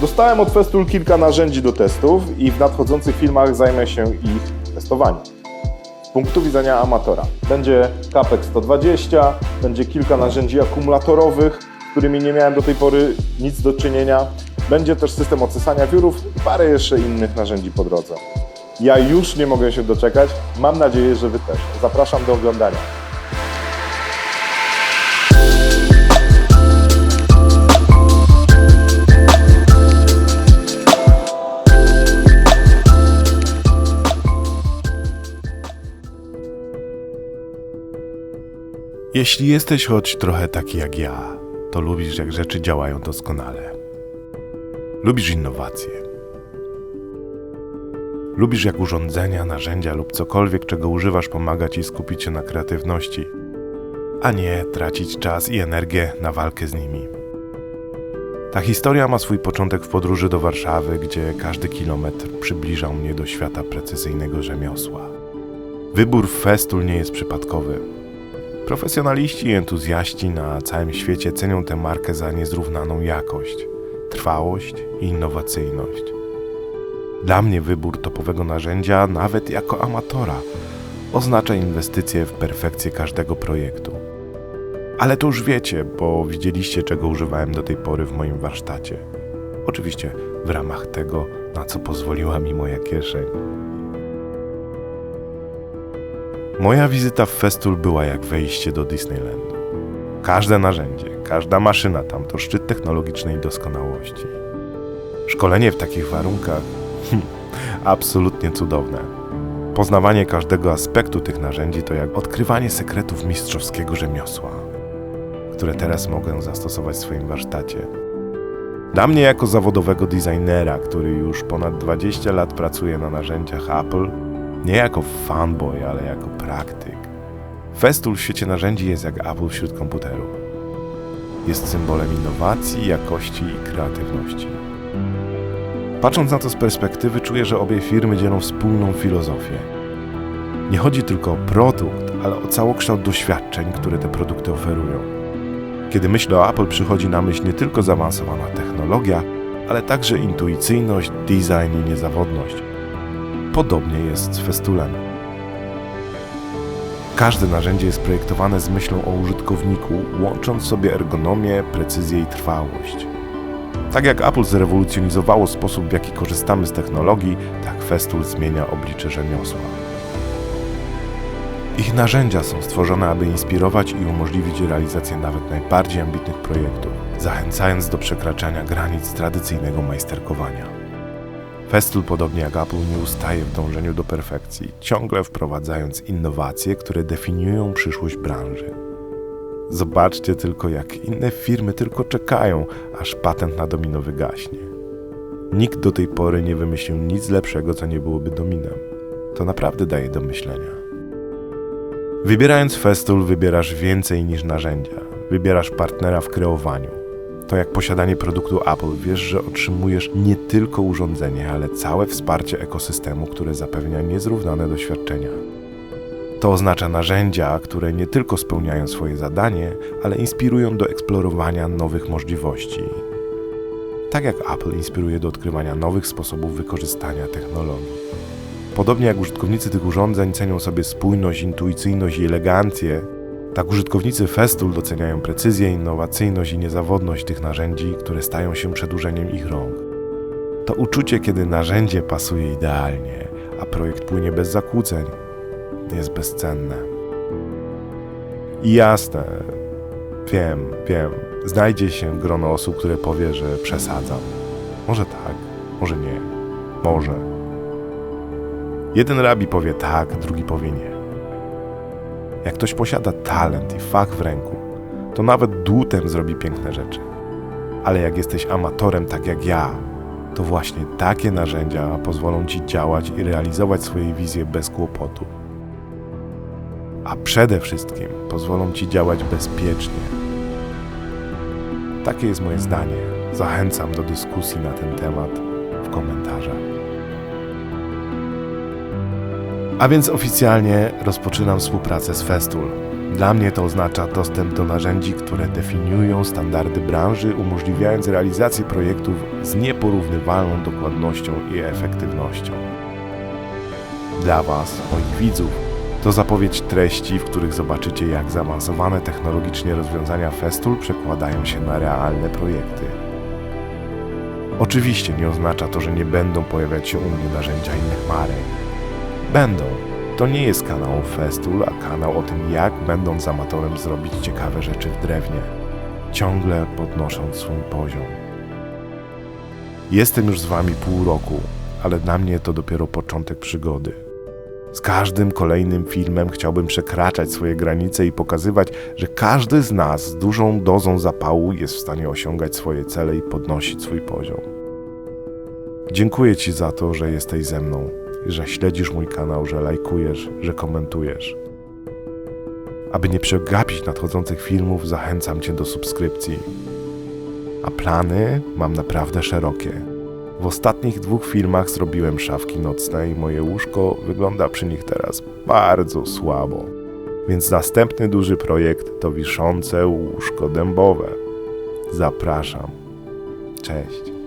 Dostałem od Festool kilka narzędzi do testów i w nadchodzących filmach zajmę się ich testowaniem. Z punktu widzenia amatora będzie Capex 120, będzie kilka narzędzi akumulatorowych, z którymi nie miałem do tej pory nic do czynienia. Będzie też system odsysania wiórów i parę jeszcze innych narzędzi po drodze. Ja już nie mogę się doczekać. Mam nadzieję, że Wy też. Zapraszam do oglądania. Jeśli jesteś choć trochę taki jak ja, to lubisz, jak rzeczy działają doskonale. Lubisz innowacje. Lubisz, jak urządzenia, narzędzia lub cokolwiek, czego używasz, pomaga ci skupić się na kreatywności, a nie tracić czas i energię na walkę z nimi. Ta historia ma swój początek w podróży do Warszawy, gdzie każdy kilometr przybliżał mnie do świata precyzyjnego rzemiosła. Wybór w Festool nie jest przypadkowy. Profesjonaliści i entuzjaści na całym świecie cenią tę markę za niezrównaną jakość, trwałość i innowacyjność. Dla mnie wybór topowego narzędzia, nawet jako amatora, oznacza inwestycje w perfekcję każdego projektu. Ale to już wiecie, bo widzieliście, czego używałem do tej pory w moim warsztacie. Oczywiście w ramach tego, na co pozwoliła mi moja kieszeń. Moja wizyta w Festool była jak wejście do Disneylandu. Każde narzędzie, każda maszyna tam to szczyt technologicznej doskonałości. Szkolenie w takich warunkach hm, absolutnie cudowne. Poznawanie każdego aspektu tych narzędzi to jak odkrywanie sekretów mistrzowskiego rzemiosła, które teraz mogę zastosować w swoim warsztacie. Dla mnie, jako zawodowego designera, który już ponad 20 lat pracuje na narzędziach Apple, nie jako fanboy, ale jako praktyk. Festool w świecie narzędzi jest jak Apple wśród komputerów. Jest symbolem innowacji, jakości i kreatywności. Patrząc na to z perspektywy, czuję, że obie firmy dzielą wspólną filozofię. Nie chodzi tylko o produkt, ale o całokształt doświadczeń, które te produkty oferują. Kiedy myślę o Apple, przychodzi na myśl nie tylko zaawansowana technologia, ale także intuicyjność, design i niezawodność. Podobnie jest z Festulem. Każde narzędzie jest projektowane z myślą o użytkowniku, łącząc sobie ergonomię, precyzję i trwałość. Tak jak Apple zrewolucjonizowało sposób, w jaki korzystamy z technologii, tak Festool zmienia oblicze rzemiosła. Ich narzędzia są stworzone, aby inspirować i umożliwić realizację nawet najbardziej ambitnych projektów, zachęcając do przekraczania granic tradycyjnego majsterkowania. Festool, podobnie jak Apple, nie ustaje w dążeniu do perfekcji, ciągle wprowadzając innowacje, które definiują przyszłość branży. Zobaczcie tylko, jak inne firmy tylko czekają, aż patent na domino wygaśnie. Nikt do tej pory nie wymyślił nic lepszego, co nie byłoby dominem. To naprawdę daje do myślenia. Wybierając Festool, wybierasz więcej niż narzędzia. Wybierasz partnera w kreowaniu. To jak posiadanie produktu Apple, wiesz, że otrzymujesz nie tylko urządzenie, ale całe wsparcie ekosystemu, które zapewnia niezrównane doświadczenia. To oznacza narzędzia, które nie tylko spełniają swoje zadanie, ale inspirują do eksplorowania nowych możliwości. Tak jak Apple inspiruje do odkrywania nowych sposobów wykorzystania technologii. Podobnie jak użytkownicy tych urządzeń cenią sobie spójność, intuicyjność i elegancję, tak użytkownicy Festool doceniają precyzję, innowacyjność i niezawodność tych narzędzi, które stają się przedłużeniem ich rąk. To uczucie, kiedy narzędzie pasuje idealnie, a projekt płynie bez zakłóceń, jest bezcenne. I jasne, wiem, wiem, znajdzie się grono osób, które powie, że przesadzam. Może tak, może nie, może. Jeden rabi powie tak, drugi powie nie. Jak ktoś posiada talent i fach w ręku, to nawet dłutem zrobi piękne rzeczy. Ale jak jesteś amatorem tak jak ja, to właśnie takie narzędzia pozwolą ci działać i realizować swoje wizje bez kłopotu. A przede wszystkim pozwolą ci działać bezpiecznie. Takie jest moje zdanie. Zachęcam do dyskusji na ten temat w komentarzach. A więc oficjalnie rozpoczynam współpracę z Festool. Dla mnie to oznacza dostęp do narzędzi, które definiują standardy branży, umożliwiając realizację projektów z nieporównywalną dokładnością i efektywnością. Dla Was, moich widzów, to zapowiedź treści, w których zobaczycie, jak zaawansowane technologicznie rozwiązania Festool przekładają się na realne projekty. Oczywiście nie oznacza to, że nie będą pojawiać się u mnie narzędzia innych marek. Będą. To nie jest kanał Festool, a kanał o tym, jak będąc amatorem zrobić ciekawe rzeczy w drewnie, ciągle podnosząc swój poziom. Jestem już z Wami pół roku, ale dla mnie to dopiero początek przygody. Z każdym kolejnym filmem chciałbym przekraczać swoje granice i pokazywać, że każdy z nas z dużą dozą zapału jest w stanie osiągać swoje cele i podnosić swój poziom. Dziękuję Ci za to, że jesteś ze mną, że śledzisz mój kanał, że lajkujesz, że komentujesz. Aby nie przegapić nadchodzących filmów, zachęcam Cię do subskrypcji. A plany mam naprawdę szerokie. W ostatnich dwóch filmach zrobiłem szafki nocne i moje łóżko wygląda przy nich teraz bardzo słabo. Więc następny duży projekt to wiszące łóżko dębowe. Zapraszam. Cześć.